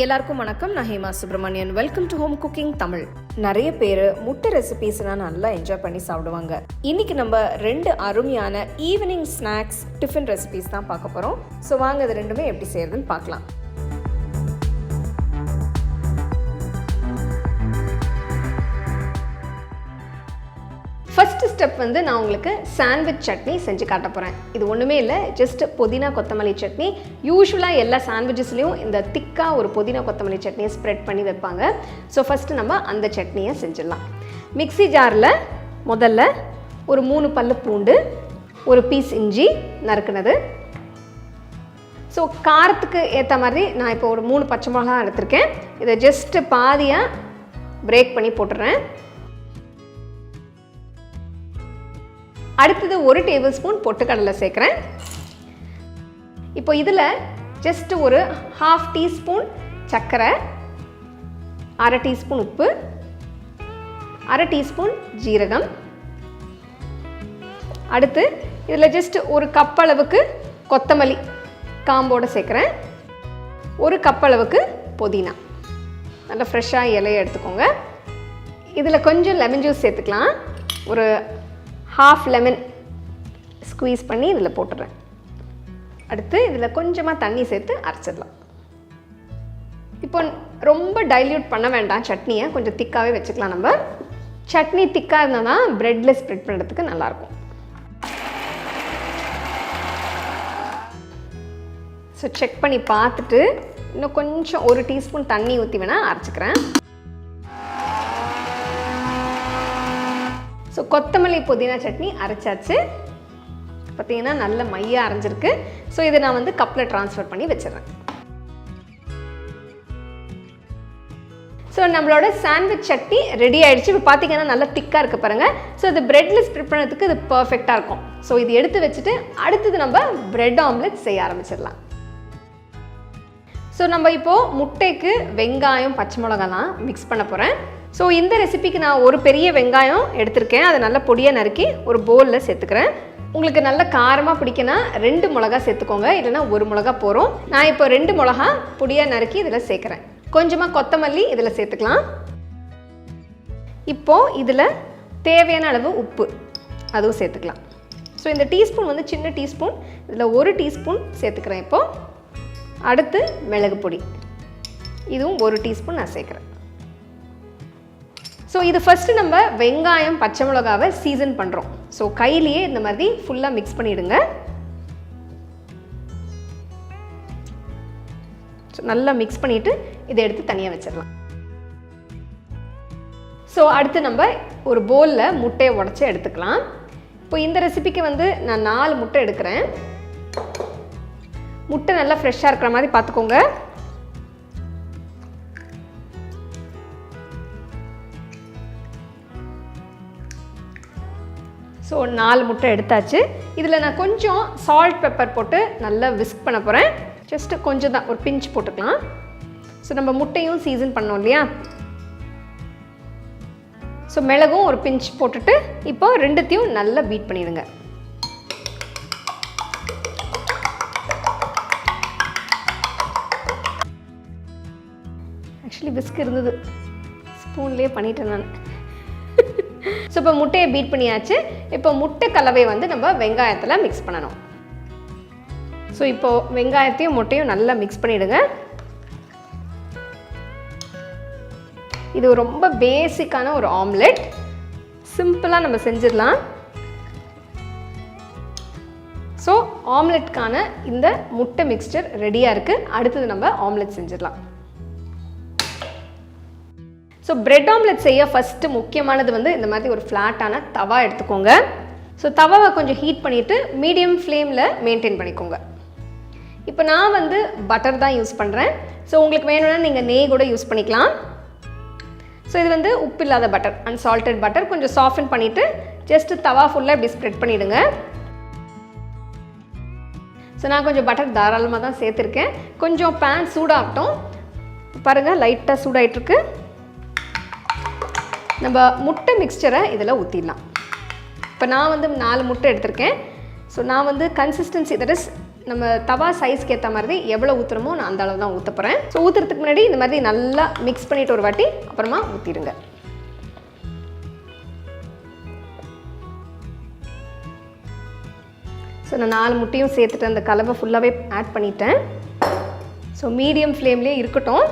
எல்லாருக்கும் வணக்கம். நான் Hema Subramanian welcome to home cooking Tamil நிறைய பேர் முட்டை ரெசிபீஸ்னா நல்லா என்ஜாய் பண்ணி சாப்பிடுவாங்க. இன்னைக்கு நம்ம ரெண்டு அருமையான ஈவினிங் ஸ்நாக்ஸ் டிஃபன் ரெசிபீஸ் தான் பார்க்க போகிறோம் ஸோ வாங்க அது ரெண்டுமே எப்படி செய்யறதுன்னு பார்க்கலாம். ஸ்டெப் வந்து நான் உங்களுக்கு சாண்ட்விச் சட்னி செஞ்சு காட்ட போகிறேன் இது ஒன்றுமே இல்லை ஜஸ்ட் புதினா கொத்தமல்லி சட்னி. யூஸ்வலாக எல்லா சாண்ட்விச்சஸ்லேயும் இந்த திக்காக ஒரு புதினா கொத்தமல்லி சட்னியை ஸ்ப்ரெட் பண்ணி வைப்பாங்க. ஸோ ஃபஸ்ட்டு நம்ம அந்த சட்னியை செஞ்சிடலாம். மிக்ஸி ஜாரில் முதல்ல ஒரு மூணு பல்லு பூண்டு ஒரு பீஸ் இஞ்சி நறுக்குனது. ஸோ காரத்துக்கு ஏற்ற மாதிரி நான் இப்போ ஒரு மூணு பச்சை மிளகா எடுத்திருக்கேன். இதை ஜஸ்ட்டு பாதியாக பிரேக் பண்ணி போட்டுடுறேன் அடுத்தது ஒரு டேபிள் ஸ்பூன் பொட்டுக்கடலை சேர்க்குறேன். இப்போ இதில் ஜஸ்ட் ஒரு ஹாஃப் டீஸ்பூன் சர்க்கரை அரை டீஸ்பூன் உப்பு அரை டீஸ்பூன் ஜீரகம். அடுத்து இதில் ஜஸ்ட் ஒரு கப் அளவுக்கு கொத்தமல்லி காம்போடு சேர்க்குறேன். ஒரு கப் அளவுக்கு புதினா. நல்லா ஃப்ரெஷ்ஷாக இலையை எடுத்துக்கோங்க. இதில் கொஞ்சம் லெமன் ஜூஸ் சேர்த்துக்கலாம். ஒரு ஹாஃப் லெமன் ஸ்குவீஸ் பண்ணி இதில் போட்டுடுறேன் அடுத்து இதில் கொஞ்சமாக தண்ணி சேர்த்து அரைச்சிடலாம். இப்போ ரொம்ப டைல்யூட் பண்ண வேண்டாம் சட்னியை கொஞ்சம் திக்காகவே வச்சுக்கலாம் நம்ம. சட்னி திக்காக இருந்தால் தான் ப்ரெட்டில் ஸ்ப்ரெட் பண்ணுறதுக்கு நல்லாயிருக்கும். ஸோ செக் பண்ணி பார்த்துட்டு இன்னும் கொஞ்சம் ஒரு டீஸ்பூன் தண்ணி ஊற்றி வேணால் அரைச்சிக்கிறேன். ஸோ கொத்தமல்லி புதினா சட்னி அரைச்சாச்சு. பார்த்தீங்கன்னா நல்ல மையாக அரைஞ்சிருக்கு. ஸோ இதை நான் வந்து கப்பில் ட்ரான்ஸ்ஃபர் பண்ணி வச்சிடுறேன். ஸோ நம்மளோட சாண்ட்விச் சட்னி ரெடி ஆகிடுச்சு இப்போ பார்த்தீங்கன்னா நல்லா திக்காக இருக்குது பாருங்க. ஸோ இது பிரெட்டில் ஸ்ப்ரிட் பண்ணுறதுக்கு இது பர்ஃபெக்டாக இருக்கும். ஸோ இது எடுத்து வச்சுட்டு அடுத்தது நம்ம பிரெட் ஆம்லெட் செய்ய ஆரம்பிச்சிடலாம். ஸோ நம்ம இப்போது முட்டைக்கு வெங்காயம் பச்சை மிளகாலாம் மிக்ஸ் பண்ண போகிறேன் ஸோ இந்த ரெசிபிக்கு நான் ஒரு பெரிய வெங்காயம் எடுத்திருக்கேன். அதை நல்லா பொடியாக நறுக்கி ஒரு போலில் சேர்த்துக்கிறேன். உங்களுக்கு நல்ல காரமாக பிடிக்குன்னா ரெண்டு மிளகா சேர்த்துக்கோங்க. இல்லைனா ஒரு மிளகா போகிறோம் நான் இப்போ ரெண்டு மிளகா பொடியாக நறுக்கி இதில் சேர்க்குறேன். கொஞ்சமாக கொத்தமல்லி இதில் சேர்த்துக்கலாம். இப்போது இதில் தேவையான அளவு உப்பு அதுவும் சேர்த்துக்கலாம். ஸோ இந்த டீஸ்பூன் வந்து சின்ன டீஸ்பூன். இதில் ஒரு டீஸ்பூன் சேர்த்துக்கிறேன் இப்போது அடுத்து மிளகு பொடி. இதுவும் ஒரு டீஸ்பூன் நான் சேர்க்குறேன். ஸோ இது ஃபஸ்ட்டு நம்ம வெங்காயம் பச்சை மிளகாவை சீசன் பண்ணுறோம் ஸோ கையிலேயே இந்த மாதிரி ஃபுல்லாக மிக்ஸ் பண்ணிவிடுங்க ஸோ நல்லா மிக்ஸ் பண்ணிவிட்டு இதை எடுத்து தனியாக வச்சிடலாம். ஸோ அடுத்து நம்ம ஒரு போலில் முட்டையை உடச்சி எடுத்துக்கலாம். இப்போ இந்த ரெசிபிக்கு வந்து நான் நாலு முட்டை எடுக்கிறேன். முட்டை நல்லா ஃப்ரெஷ்ஷாக இருக்கிற மாதிரி பார்த்துக்கோங்க. ஸோ நாலு முட்டை எடுத்தாச்சு. இதில் நான் கொஞ்சம் சால்ட் பெப்பர் போட்டு நல்லா விஸ்க் பண்ண போகிறேன் ஜஸ்ட்டு கொஞ்சம் தான் ஒரு பிஞ்ச் போட்டுக்கலாம். ஸோ நம்ம முட்டையும் சீசன் பண்ணோம் இல்லையா? ஸோ மிளகும் ஒரு பிஞ்ச் போட்டுட்டு இப்போ ரெண்டுத்தையும் நல்லா பீட் பண்ணிடுங்க. ஆக்சுவலி விஸ்க் இருந்தது. ஸ்பூன்லேயே பண்ணிட்டேன் நான். ஸோ இப்போ முட்டையை பீட் பண்ணியாச்சு. இப்போ முட்டை கலவை வந்து நம்ம வெங்காயத்தில் மிக்ஸ் பண்ணணும். ஸோ இப்போது வெங்காயத்தையும் முட்டையும் நல்லா மிக்ஸ் பண்ணிவிடுங்க இது ரொம்ப பேசிக்கான ஒரு ஆம்லெட் சிம்பிளாக நம்ம செஞ்சிடலாம். ஸோ ஆம்லெட்கான இந்த முட்டை மிக்ஸ்டர் ரெடியாக இருக்குது அடுத்தது நம்ம ஆம்லெட் செஞ்சிடலாம். ஸோ பிரெட் ஆம்லெட் செய்ய ஃபஸ்ட்டு முக்கியமானது வந்து இந்த மாதிரி ஒரு ஃப்ளாட்டான தவா எடுத்துக்கோங்க. ஸோ தவாவை கொஞ்சம் ஹீட் பண்ணிவிட்டு மீடியம் ஃப்ளேமில் மெயின்டைன் பண்ணிக்கோங்க. இப்போ நான் வந்து பட்டர் தான் யூஸ் பண்ணுறேன் ஸோ உங்களுக்கு வேணும்னா நீங்கள் நெய் கூட யூஸ் பண்ணிக்கலாம். ஸோ இது வந்து உப்பு இல்லாத பட்டர் அன்சால்டட் பட்டர் கொஞ்சம் சாஃப்டன் பண்ணிவிட்டு ஜஸ்ட்டு தவா ஃபுல்லாக இப்படி ஸ்ப்ரெட் பண்ணிவிடுங்க ஸோ நான் கொஞ்சம் பட்டர் தாராளமாக தான் சேர்த்துருக்கேன். கொஞ்சம் பேன் சூடாகட்டும். பாருங்கள் லைட்டாக சூடாயிட்ருக்கு நம்ம முட்டை மிக்சரை இதில் ஊற்றிடலாம் இப்போ நான் வந்து நாலு முட்டை எடுத்திருக்கேன். ஸோ நான் வந்து கன்சிஸ்டன்சி தட் இஸ் நம்ம தவா சைஸ்க்கு ஏற்ற மாதிரி எவ்வளோ ஊற்றுறமோ நான் அந்த அளவு தான் ஊற்ற போகிறேன் ஸோ ஊற்றுறதுக்கு முன்னாடி இந்த மாதிரி நல்லா மிக்ஸ் பண்ணிவிட்டு ஒரு வாட்டி அப்புறமா ஊற்றிடுங்க ஸோ நான் நாலு முட்டையும் சேர்த்துட்டு அந்த கலவை ஃபுல்லாகவே ஆட் பண்ணிட்டேன். ஸோ மீடியம் ஃப்ளேம்லேயே இருக்கட்டும்.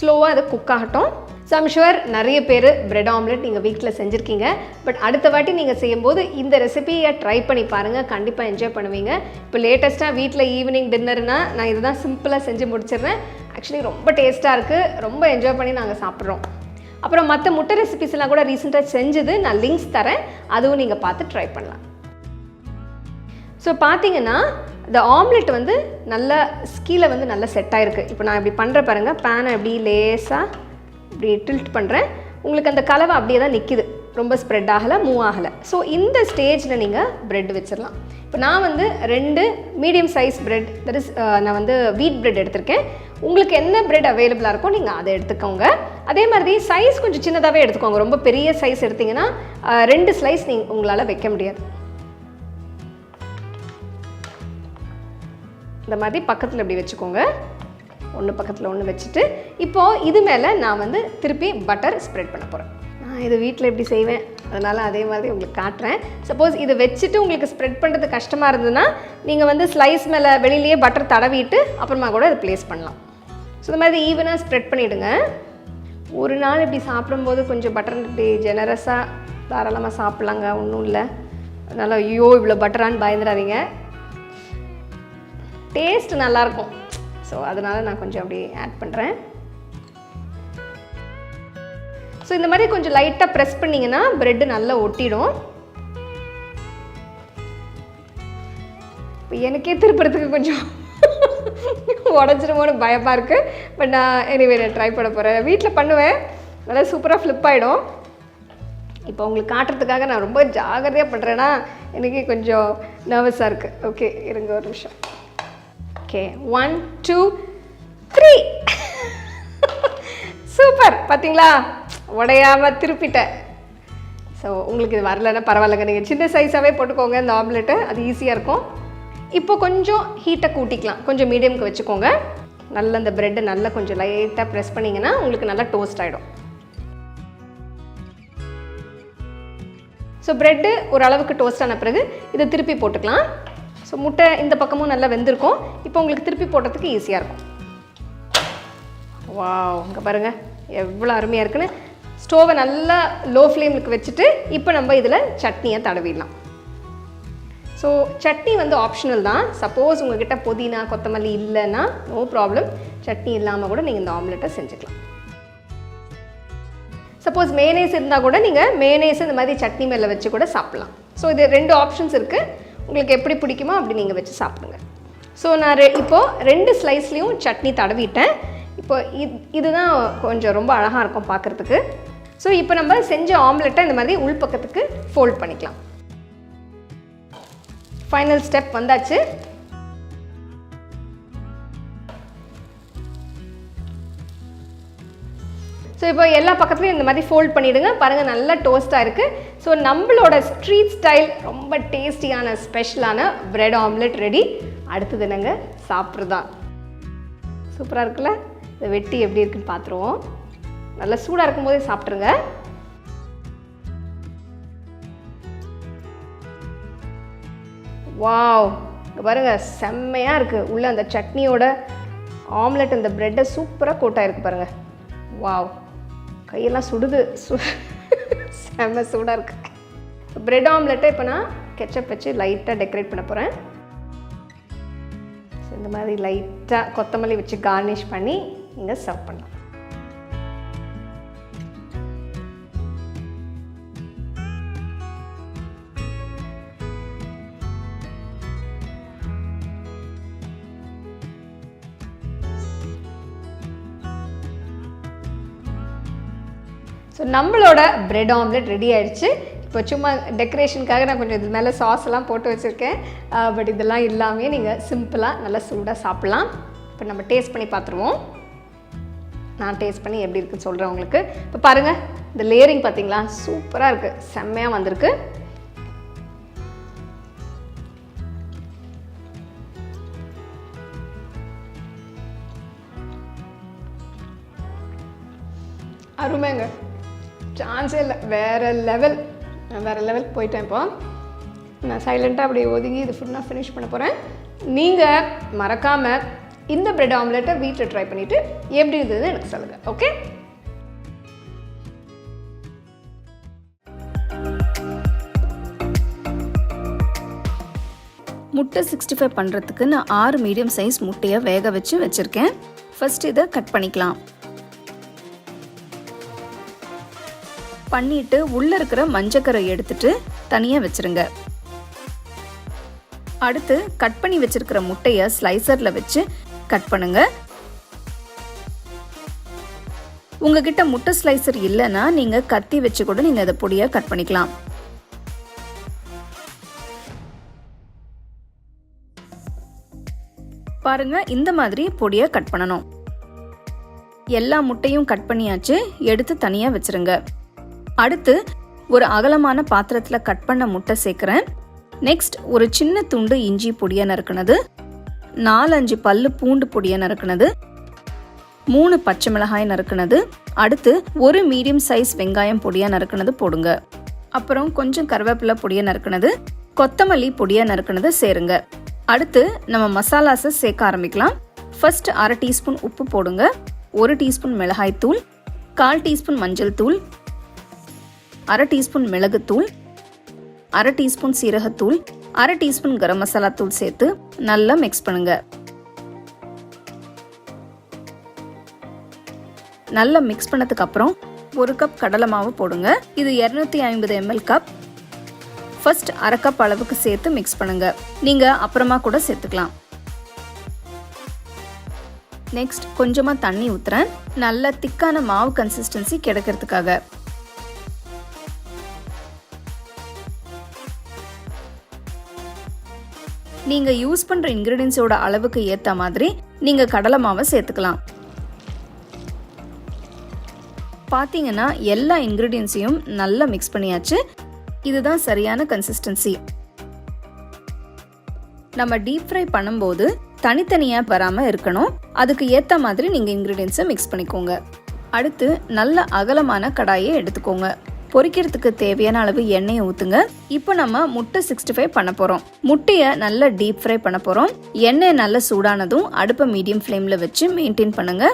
ஸ்லோவாக அது குக் ஆகட்டும். ஸோ ஐம் ஷுவர் நிறைய பேர் பிரெட் ஆம்லெட் நீங்கள் வீட்டில் செஞ்சுருக்கீங்க. பட் அடுத்த வாட்டி நீங்கள் செய்யும்போது இந்த ரெசிபியை ட்ரை பண்ணி பாருங்கள் கண்டிப்பாக என்ஜாய் பண்ணுவீங்க. இப்போ லேட்டஸ்ட்டாக வீட்டில் ஈவினிங் டின்னர்னால் நான் இதுதான் சிம்பிளாக செஞ்சு முடிச்சிடுறேன். ஆக்சுவலி ரொம்ப டேஸ்ட்டாக இருக்குது ரொம்ப என்ஜாய் பண்ணி நாங்கள் சாப்பிட்றோம். அப்புறம் மற்ற முட்டை ரெசிபிஸ்லாம் கூட ரீசெண்டாக செஞ்சது. நான் லிங்க்ஸ் தரேன். அதுவும் நீங்கள் பார்த்து ட்ரை பண்ணலாம். ஸோ பார்த்தீங்கன்னா இந்த ஆம்லெட் வந்து நல்ல ஸ்கீல வந்து நல்லா செட் ஆயிருக்கு. இப்போ நான் இப்படி பண்ணுற பாருங்கள் பேனை இப்படி லேசாக இப்படி டில்ட் பண்ணுறேன் உங்களுக்கு அந்த கலவை அப்படியே தான் நிற்கிது ரொம்ப ஸ்ப்ரெட் ஆகலை மூவ் ஆகலை. ஸோ இந்த ஸ்டேஜில் நீங்கள் ப்ரெட் வச்சிடலாம் இப்போ நான் வந்து ரெண்டு medium size bread that is நான் வந்து வீட் ப்ரெட் எடுத்திருக்கேன். உங்களுக்கு என்ன ப்ரெட் அவைலபிளாக இருக்கோ நீங்கள் அதை எடுத்துக்கோங்க. அதே மாதிரி சைஸ் கொஞ்சம் சின்னதாகவே எடுத்துக்கோங்க. ரொம்ப பெரிய சைஸ் எடுத்தீங்கன்னா ரெண்டு ஸ்லைஸ் நீங்கள் உங்களால் வைக்க முடியாது. இந்த மாதிரி பக்கத்தில் இப்படி வச்சுக்கோங்க. ஒன்று பக்கத்தில் ஒன்று வச்சுட்டு இப்போது இது மேலே நான் வந்து திருப்பி பட்டர் ஸ்ப்ரெட் பண்ண போகிறேன் நான் இது வீட்டில் எப்படி செய்வேன்? அதனால் அதே மாதிரி உங்களுக்கு காட்டுறேன். சப்போஸ் இதை வச்சுட்டு உங்களுக்கு ஸ்ப்ரெட் பண்ணுறது கஷ்டமாக இருந்ததுன்னா நீங்கள் வந்து ஸ்லைஸ் மேலே வெளியிலேயே பட்டர் தடவிட்டு அப்புறமா கூட இதை ப்ளேஸ் பண்ணலாம். ஸோ இந்த மாதிரி ஈவனாக ஸ்ப்ரெட் பண்ணிவிடுங்க ஒரு நாள் இப்படி சாப்பிடும்போது கொஞ்சம் பட்டர் இப்படி ஜெனரஸாக தாராளமாக சாப்பிட்லாங்க ஒன்றும் இல்லை. அதனால் ஐயோ இவ்வளோ பட்டரான்னு பயந்துடாதீங்க. டேஸ்ட் நல்லாயிருக்கும் ஸோ அதனால் நான் கொஞ்சம் அப்படி ஆட் பண்ணுறேன் ஸோ இந்த மாதிரி கொஞ்சம் லைட்டாக ப்ரெஸ் பண்ணிங்கன்னா ப்ரெட்டு நல்லா ஒட்டிடும். இப்போ எனக்கே திருப்புறதுக்கு கொஞ்சம் உடஞ்சிருமோன்னு பயமாக இருக்குது பட் நான் எனிவே நான் ட்ரை பண்ண போகிறேன் வீட்டில் பண்ணுவேன். நல்லா சூப்பராக ஃப்ளிப் ஆகிடும் இப்போ உங்களுக்கு காட்டுறதுக்காக நான் ரொம்ப ஜாகிரதையாக பண்ணுறேன்னா எனக்கு கொஞ்சம் நர்வஸாக இருக்குது ஓகே இருங்க ஒரு நிமிஷம். Okay one two three super பார்த்தீங்களா உடையாமல் திருப்பிட்டேன். ஸோ உங்களுக்கு இது வரலன்னா பரவாயில்லைங்க. நீங்கள் சின்ன சைஸாகவே போட்டுக்கோங்க இந்த ஆம்லெட்டு அது ஈஸியாக இருக்கும். இப்போ கொஞ்சம் ஹீட்டை கூட்டிக்கலாம். கொஞ்சம் மீடியம்க்கு வச்சுக்கோங்க. நல்ல அந்த ப்ரெட்டை நல்லா கொஞ்சம் லைட்டாக ப்ரெஸ் பண்ணிங்கன்னா உங்களுக்கு நல்லா டோஸ்ட் ஆகிடும் ஸோ ப்ரெட்டு ஓரளவுக்கு டோஸ்ட் ஆன பிறகு இதை திருப்பி போட்டுக்கலாம். ஸோ முட்டை இந்த பக்கமும் நல்லா வெந்திருக்கும். இப்போ உங்களுக்கு திருப்பி போடுறதுக்கு ஈஸியாக இருக்கும். வாவ் இங்கே பாருங்கள் எவ்வளோ அருமையாக இருக்குன்னு. ஸ்டோவை நல்லா லோ ஃப்ளேமுக்கு வச்சுட்டு இப்போ நம்ம இதில் சட்னியை தடவிடலாம். ஸோ சட்னி வந்து ஆப்ஷனல் தான். சப்போஸ் உங்ககிட்ட புதினா கொத்தமல்லி இல்லைன்னா நோ ப்ராப்ளம் சட்னி இல்லாமல் கூட நீங்கள் இந்த ஆம்லெட்டை செஞ்சுக்கலாம். சப்போஸ் மேனேஸ் இருந்தால் கூட நீங்கள் மேனேஸ் இந்த மாதிரி சட்னி மேலே வச்சு கூட சாப்பிட்லாம். ஸோ இது ரெண்டு ஆப்ஷன்ஸ் இருக்குது உங்களுக்கு எப்படி பிடிக்குமோ அப்படி நீங்கள் வச்சு சாப்பிடுங்க. ஸோ நான் ரெ இப்போது ரெண்டு ஸ்லைஸ்லேயும் சட்னி தடவிட்டேன். இப்போ இது இதுதான் கொஞ்சம் ரொம்ப அழகாக இருக்கும் பார்க்குறதுக்கு ஸோ இப்போ நம்ம செஞ்ச ஆம்லெட்டை இந்த மாதிரி உள்பக்கத்துக்கு ஃபோல்ட் பண்ணிக்கலாம். ஃபைனல் ஸ்டெப் வந்தாச்சு. ஸோ இப்போ எல்லா பக்கத்துலையும் இந்த மாதிரி ஃபோல்ட் பண்ணிவிடுங்க பாருங்கள் நல்லா டோஸ்ட்டாக இருக்குது ஸோ நம்மளோட ஸ்ட்ரீட் ஸ்டைல் ரொம்ப டேஸ்டியான ஸ்பெஷலான பிரெட் ஆம்லெட் ரெடி அடுத்தது என்னங்க? சாப்பிட்றது தான் சூப்பராக இருக்குல்ல? இதை வெட்டி எப்படி இருக்குன்னு பார்த்துருவோம் நல்லா சூடாக இருக்கும்போதே சாப்பிட்ருங்க வாவ்! பாருங்கள் செம்மையாக இருக்குது உள்ளே அந்த சட்னியோட ஆம்லெட் அந்த ப்ரெட்டை சூப்பராக கோட்டாக இருக்குது பாருங்கள் வாவ்! கையெல்லாம் சுடுது. சு செம்ம சூடாக இருக்கு. பிரெட் ஆம்லெட்டை இப்போ நான் கெச்சப் வச்சு லைட்டாக டெக்கரேட் பண்ண போகிறேன் இந்த மாதிரி லைட்டாக கொத்தமல்லி வச்சு கார்னிஷ் பண்ணி நீங்கள் சர்வ் பண்ணலாம். ஸோ நம்மளோட ப்ரெட் ஆம்லெட் ரெடி ஆயிடுச்சு இப்போ சும்மா டெக்கரேஷனுக்காக நான் கொஞ்சம் இது மேலே சாஸ் எல்லாம் போட்டு வச்சுருக்கேன். பட் இதெல்லாம் இல்லாமே நீங்கள் சிம்பிளாக நல்லா சூடாக சாப்பிட்லாம். இப்போ நம்ம டேஸ்ட் பண்ணி பார்த்துருவோம். நான் டேஸ்ட் பண்ணி எப்படி இருக்குன்னு சொல்கிறேன் உங்களுக்கு. இப்போ பாருங்கள் இந்த லேயரிங் பார்த்தீங்களா? சூப்பராக இருக்குது செம்மையாக வந்திருக்கு. அருமைங்க. சான்ஸே இல்லை வேறு லெவல் நான் வேறு லெவல் போயிட்டேன் இப்போ. நான் சைலண்ட்டாக அப்படியே ஒதுங்கி இது ஃபுல்லாக ஃபினிஷ் பண்ண போகிறேன் நீங்கள் மறக்காமல் இந்த பிரெட் ஆம்லெட்டை வீட்டில் ட்ரை பண்ணிவிட்டு எப்படி இருந்தது எனக்கு சொல்லுங்கள் ஓகே முட்டை சிக்ஸ்டி ஃபைவ் பண்ணுறதுக்கு நான் ஆறு மீடியம் சைஸ் முட்டையை வேக வச்சு வச்சுருக்கேன். ஃபஸ்ட்டு இதை கட் பண்ணிக்கலாம். பண்ணிட்டு உள்ளே இருக்கிற மஞ்சக்கரை எடுத்துட்டு தனியாக வச்சிருங்க. அடுத்து கட் பண்ணி வச்சிருக்கிற முட்டையை ஸ்லைசரில் வச்சு கட் பண்ணுங்க. உங்ககிட்ட முட்டை ஸ்லைசர் இல்லைன்னா நீங்கள் கத்தி வச்சு கூட நீங்கள் இதை பொடியாக கட் பண்ணிக்கலாம். பாருங்க இந்த மாதிரி பொடியை கட் பண்ணணும். எல்லா முட்டையும் கட் பண்ணியாச்சு எடுத்து தனியாக வச்சிருங்க. அடுத்து ஒரு அகலமான பாத்திரத்தில் கட் பண்ண முட்டை சேர்க்குறேன். நெக்ஸ்ட் ஒரு சின்ன துண்டு இஞ்சி பொடியாக நறுக்குனது. நாலஞ்சு பல்லு பூண்டு பொடியாக நறுக்குனது. மூணு பச்சை மிளகாய் நறுக்குனது. அடுத்து ஒரு மீடியம் சைஸ் வெங்காயம் பொடியாக நறுக்குனது போடுங்க. அப்புறம் கொஞ்சம் கருவேப்பிலை பொடியாக நறுக்குனது. கொத்தமல்லி பொடியாக நறுக்குனது சேருங்க. அடுத்து நம்ம மசாலாஸை சேர்க்க ஆரம்பிக்கலாம். ஃபர்ஸ்ட் அரை டீஸ்பூன் உப்பு போடுங்க. ஒரு டீஸ்பூன் மிளகாய் தூள். கால் டீஸ்பூன் மஞ்சள் தூள். அரை டீஸ்பூன் மிளகுத்தூள் அரை டீஸ்பூன் சீரகத்தூள் அரை டீஸ்பூன் கரம் மசாலா தூள் சேர்த்து நல்லா மிக்ஸ் பண்ணுங்க. நல்லா மிக்ஸ் பண்ணதுக்கு அப்புறம் ஒரு கப் கடலை மாவு போடுங்க. இது இரநூத்தி ஐம்பது எம்எல் கப் ஃபர்ஸ்ட் அரை கப் அளவுக்கு சேர்த்து மிக்ஸ் பண்ணுங்க. நீங்க அப்புறமா கூட சேர்த்துக்கலாம். நெக்ஸ்ட் கொஞ்சமா தண்ணி ஊத்துறேன். நல்ல திக்கான மாவு கன்சிஸ்டன்சி கிடைக்கிறதுக்காக. நீங்க யூஸ் பண்ற இன்கிரீடியன்ஸோட அளவுக்கு ஏத்த மாதிரி நீங்க கடலை மாவை சேர்த்துக்கலாம். பார்த்தீங்கன்னா எல்லா இன்கிரீடியன்ஸையும் நல்லா மிக்ஸ் பண்ணியாச்சு. இதுதான் சரியான கன்சிஸ்டன்சி நம்ம டீப் ஃப்ரை பண்ணும்போது தனித்தனியாக வராமல் இருக்கணும். அதுக்கு ஏற்ற மாதிரி நீங்கள் இன்க்ரீடியன்ஸை மிக்ஸ் பண்ணிக்கோங்க. அடுத்து நல்ல அகலமான கடாயை எடுத்துக்கோங்க. பொரிக்கிறதுக்கு தேவையான அளவு எண்ணெயை ஊற்றுங்க இப்போ நம்ம முட்டை சிக்ஸ்டி ஃபைவ் பண்ண போகிறோம் முட்டையை நல்லா டீப் ஃப்ரை பண்ண போகிறோம் எண்ணெய் நல்லா சூடானதும் அடுப்பை மீடியம் ஃப்ளேமில் வச்சு மெயின்டைன் பண்ணுங்க.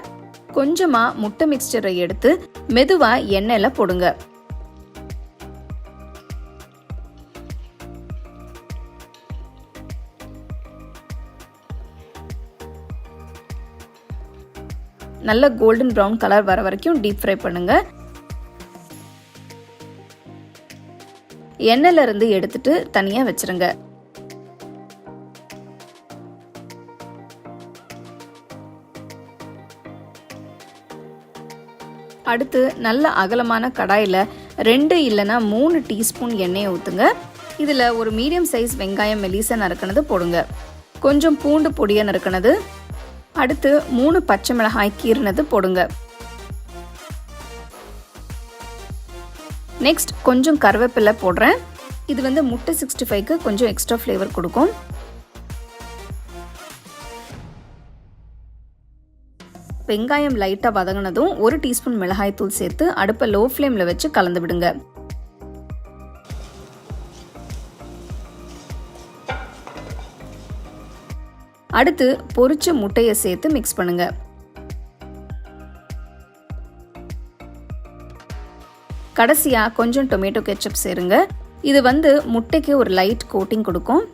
கொஞ்சமாக முட்டை மிக்சரை எடுத்து மெதுவாக எண்ணெயில் போடுங்க. நல்ல கோல்டன் ப்ரௌன் கலர் வர வரைக்கும் டீப் ஃப்ரை பண்ணுங்கள் எண்ணெயில இருந்து எடுத்துட்டு தனியாக வச்சிருங்க. அடுத்து நல்ல அகலமான கடாயில் ரெண்டு இல்லைன்னா மூணு டீஸ்பூன் எண்ணெயை ஊற்றுங்க இதில் ஒரு மீடியம் சைஸ் வெங்காயம் மெலிசை நறுக்கினது போடுங்க. கொஞ்சம் பூண்டு பொடியை நறுக்கினது. அடுத்து மூணு பச்சை மிளகாய் கீறினது போடுங்க. நெக்ஸ்ட் கொஞ்சம் கருவேப்பிலை போடுறேன். இது வந்து முட்டை சிக்ஸ்டி ஃபைவ்க்கு கொஞ்சம் எக்ஸ்ட்ரா ஃப்ளேவர் கொடுக்கும். வெங்காயம் லைட்டாக வதங்கினதும் ஒரு டீஸ்பூன் மிளகாய் தூள் சேர்த்து அடுப்பை லோ ஃப்ளேமில் வச்சு கலந்து விடுங்க. அடுத்து பொரிச்ச முட்டையை சேர்த்து மிக்ஸ் பண்ணுங்கள் கடைசியாக கொஞ்சம் டொமேட்டோ கெச்சப் சேருங்க. இது வந்து முட்டைக்கு ஒரு லைட் கோட்டிங் கொடுக்கும்.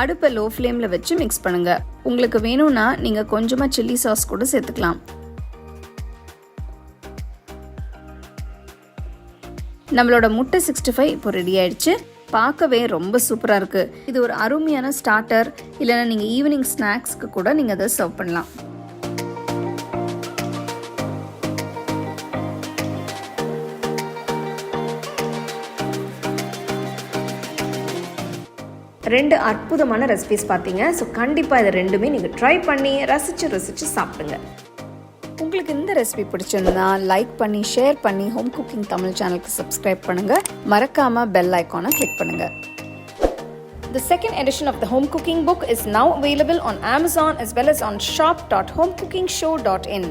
அடுப்பை லோ ஃப்ளேமில் வச்சு மிக்ஸ் பண்ணுங்க. உங்களுக்கு வேணும்னா நீங்கள் கொஞ்சமாக சில்லி சாஸ் கூட சேர்த்துக்கலாம். நம்மளோட முட்டை சிக்ஸ்டி ஃபைவ் இப்போ ரெடி ஆயிடுச்சு. பார்க்கவே ரொம்ப சூப்பராக இருக்குது இது ஒரு அருமையான ஸ்டார்டர் இல்லைன்னா நீங்கள் ஈவினிங் ஸ்நாக்ஸ்க்கு கூட நீங்கள் அதை சர்வ் பண்ணலாம். ரெண்டு அற்புதமான ரெசிபிஸ் பார்த்தீங்க. ஸோ கண்டிப்பாக இதை ரெண்டுமே நீங்கள் ட்ரை பண்ணி ரசித்து ரசித்து சாப்பிடுங்க. உங்களுக்கு இந்த ரெசிபி பிடிச்சிருந்தா லைக் பண்ணி ஷேர் பண்ணி ஹோம் குக்கிங் தமிழ் சேனலுக்கு சப்ஸ்கிரைப் பண்ணுங்க. மறக்காம பெல் ஐக்கானை கிளிக் பண்ணுங்க. The second edition of the home cooking book is now available on Amazon as well as on shop.homecookingshow.in.